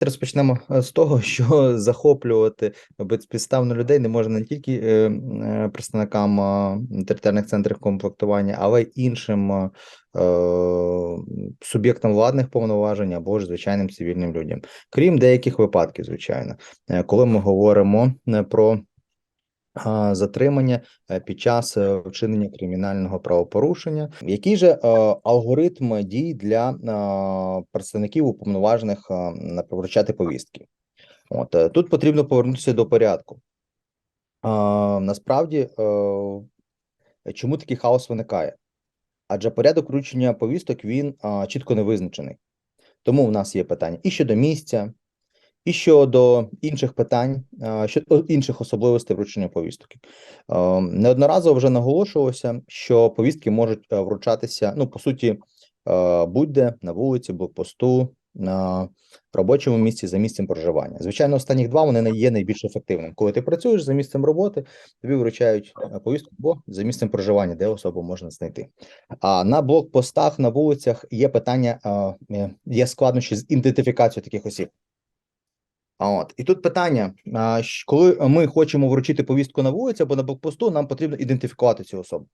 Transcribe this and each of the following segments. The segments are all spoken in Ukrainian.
Розпочнемо е, з того, що захоплювати безпідставно людей не можна не тільки е, е, представникам територіальних центрів комплектування, але й іншим суб'єктам владних повноважень або ж звичайним цивільним людям, крім деяких випадків, звичайно, коли ми говоримо про затримання е, під час е, вчинення кримінального правопорушення. Який же е, алгоритм дій для представників уповноважених вручати повістки? От тут потрібно повернутися до порядку. Насправді, чому такий хаос виникає? Адже порядок вручення повісток він чітко не визначений. Тому в нас є питання і щодо місця, і щодо інших питань, щодо інших особливостей вручення повісток. Е, Неодноразово вже наголошувалося, що повістки можуть е, вручатися, ну, по суті, е, будь-де на вулиці, блокпосту, на робочому місці за місцем проживання. Звичайно, останніх два вони не є найбільш ефективним. Коли ти працюєш за місцем роботи, тобі вручають е, повістку або за місцем проживання, де особу можна знайти. А на блокпостах, на вулицях є питання, е, е, є складнощі з ідентифікацією таких осіб. От і тут питання: коли ми хочемо вручити повістку на вулиці або на блокпосту, нам потрібно ідентифікувати цю особу.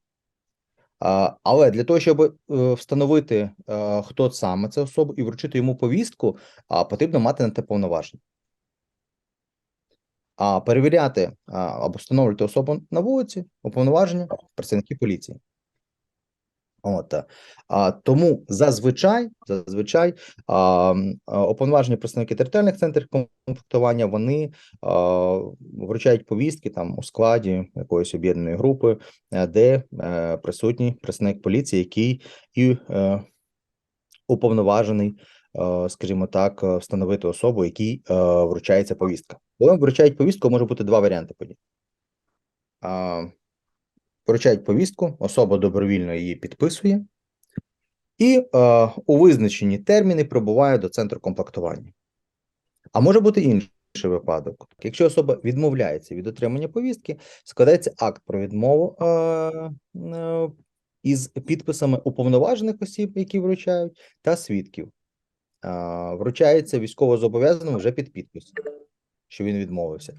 Але для того, щоб е, встановити, е, хто саме це особа, і вручити йому повістку, потрібно мати на те повноваження. А перевіряти або встановлювати особу на вулиці, уповноваження працівників поліції. От е, а, тому зазвичай, зазвичай а, м, а, уповноважені представники територіальних центрів комплектування вони а, вручають повістки там у складі якоїсь об'єднаної групи, е, де е, присутній представник поліції, який і е, уповноважений, е, скажімо так, встановити особу, якій вручається повістка. Коли вручають повістку, може бути два варіанти подій. Вручають повістку, особа добровільно її підписує, і е, у визначені терміни прибуває до центру комплектування. А може бути інший випадок. Якщо особа відмовляється від отримання повістки, складається акт про відмову е, е, із підписами уповноважених осіб, які вручають, та свідків. Е, вручається військовозобов'язаному вже під підпис, що він відмовився.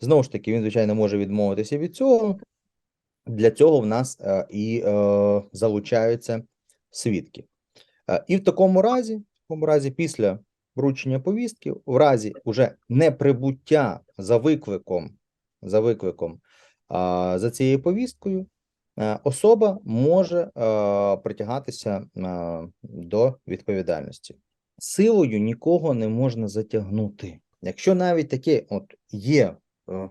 Знову ж таки, він, звичайно, може відмовитися від цього. Для цього в нас е, і е, залучаються свідки. Е, і в такому разі, в такому разі, після вручення повістки, в разі уже неприбуття за викликом, за викликом за цією повісткою, особа може притягатися до відповідальності. Силою нікого не можна затягнути. Якщо навіть таке от є,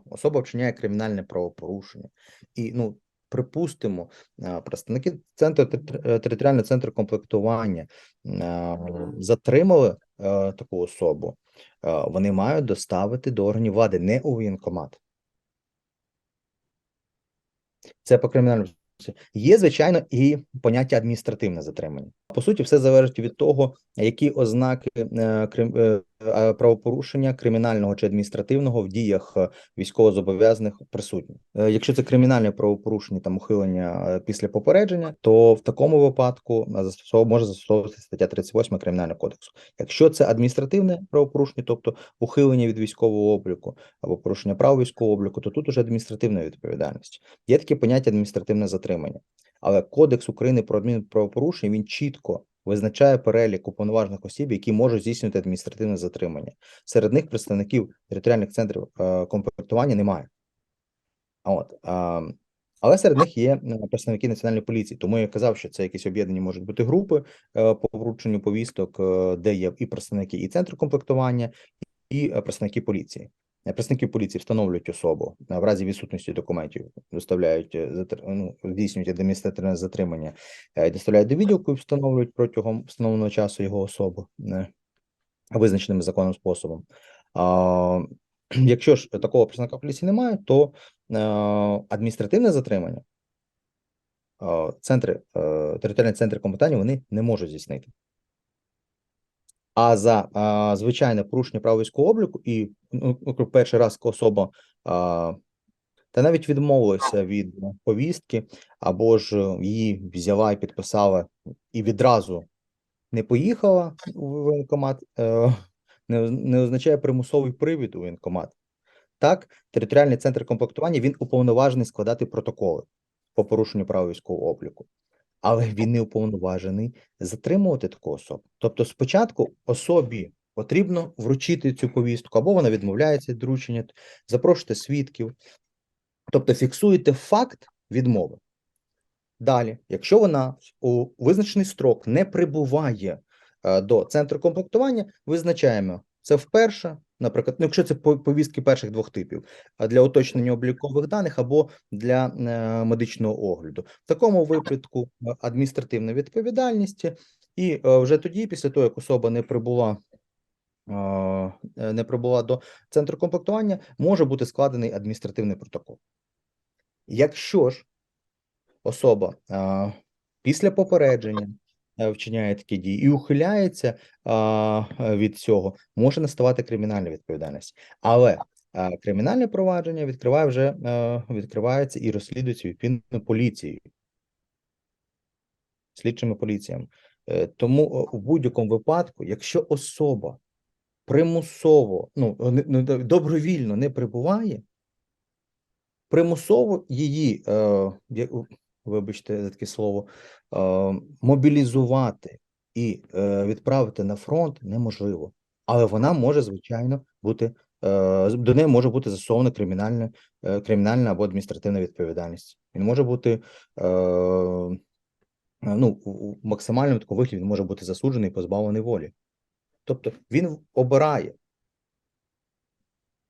особа вчиняє кримінальне правопорушення, і ну припустимо, е, представники центру е, територіального центру комплектування е, затримали е, таку особу, е, вони мають доставити до органів влади, не у воєнкомат. Це по кримінальному. Є, звичайно, і поняття адміністративне затримання. По суті, все залежить від того, які ознаки е, е, правопорушення кримінального чи адміністративного в діях е, військовозобов'язаних присутні. Якщо це кримінальне правопорушення там ухилення після попередження, то в такому випадку може застосовуватися стаття 38 кримінального кодексу. Якщо це адміністративне правопорушення, тобто ухилення від військового обліку або порушення прав військового обліку, то тут уже адміністративна відповідальність. Є таке поняття адміністративне затримання, але Кодекс України про адмінправопорушення він чітко визначає перелік уповноважених осіб, які можуть здійснювати адміністративне затримання. Серед них представників територіальних центрів е, комплектування немає. От, але серед них є е, представники національної поліції. Тому я казав, що це якісь об'єднані можуть бути групи е, по врученню повісток, де є і представники і центру комплектування, і представники поліції. Представники поліції встановлюють особу в разі відсутності документів, доставляють е, ну, здійснюють адміністративне затримання, е, доставляють до відділку і встановлюють протягом встановленого часу його особу е, визначеним законом способом. А, якщо ж такого представника поліції немає, то адміністративне затримання центри, територіальні центри компетентні вони не можуть здійснити. А за а, звичайне порушення прав військового обліку і ну, ну, перший раз особа а, та навіть відмовилася від повістки, або ж її взяла і підписала і відразу не поїхала у воєнкомат, е, не, не означає примусовий привід у воєнкомат. Так, територіальний центр комплектування він уповноважений складати протоколи по порушенню права військового обліку, але він не уповноважений затримувати таку особу. Тобто, спочатку особі потрібно вручити цю повістку, або вона відмовляється від вручення, запрошуйте свідків, тобто фіксуєте факт відмови. Далі, якщо вона у визначений строк не прибуває е, до центру комплектування, визначаємо це вперше, наприклад, ну, якщо це повістки перших двох типів, для уточнення облікових даних або для е, медичного огляду. В такому випадку е, адміністративна відповідальність, і е, вже тоді, після того, як особа не прибула. Не прибула до центру комплектування, може бути складений адміністративний протокол. Якщо ж особа після попередження е, вчиняє такі дії і ухиляється а, е, від цього, може наставати кримінальна відповідальність. Але а, кримінальне провадження відкриває вже е, відкривається і розслідується відповідно поліцією, слідчими поліціями. Е, Тому е, у будь-якому випадку, якщо особа примусово, ну добровільно не прибуває, примусово її, е, вибачте за таке слово, е, мобілізувати і е, відправити на фронт неможливо. Але вона може, звичайно, бути е, до неї може бути застосована кримінальна, кримінальна або адміністративна відповідальність. Він може бути ну, у максимальному такому вигляді він може бути засуджений і позбавлений волі. Тобто він обирає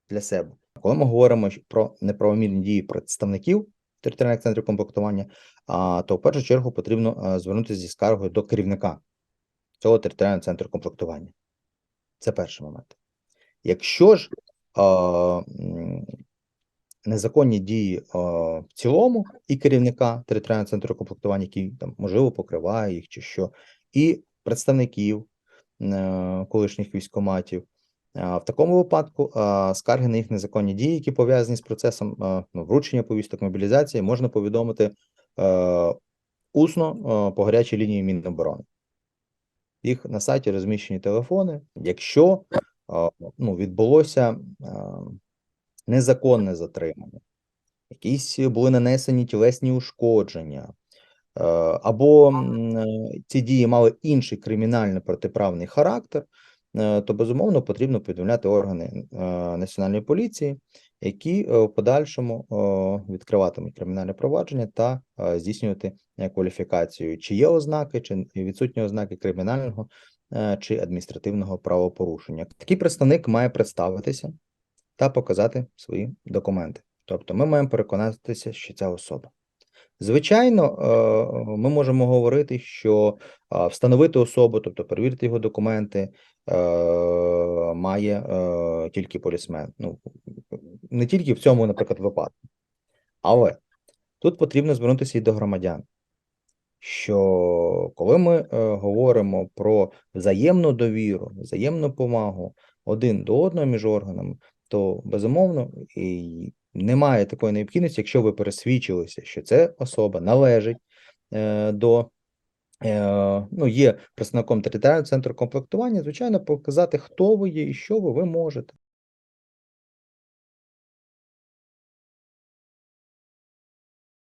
для себе. Коли ми говоримо про неправомірні дії представників територіальних центрів комплектування, то в першу чергу потрібно а, звернутися зі скаргою до керівника цього територіального центру комплектування. Це перший момент. Якщо ж незаконні дії в цілому і керівника територіального центру комплектування, який там можливо покриває їх чи що, і представників е, колишніх військоматів, В такому випадку скарги на їх незаконні дії, які пов'язані з процесом ну, вручення повісток мобілізації, можна повідомити усно по гарячій лінії Міноборони. Їх на сайті розміщені телефони. Якщо ну, відбулося незаконне затримання, якісь були нанесені тілесні ушкодження, або ці дії мали інший кримінально протиправний характер, то безумовно потрібно повідомляти органи е, національної поліції, які е, в подальшому е, відкриватимуть кримінальне провадження та е, здійснювати е, кваліфікацію, чи є ознаки, чи відсутні ознаки кримінального е, чи адміністративного правопорушення. Такий представник має представитися та показати свої документи. Тобто, ми маємо переконатися, що ця особа. Звичайно, е, ми можемо говорити, що е, встановити особу, тобто перевірити його документи, е, має тільки полісмен. Ну, не тільки в цьому, наприклад, випадку. Але тут потрібно звернутися і до громадян, що коли ми говоримо про взаємну довіру, взаємну повагу один до одного між органами, то безумовно і немає такої необхідності, якщо ви пересвідчилися, що ця особа належить е, до е, ну, є представником територіального центру комплектування, звичайно, показати, хто ви є і що ви, ви можете.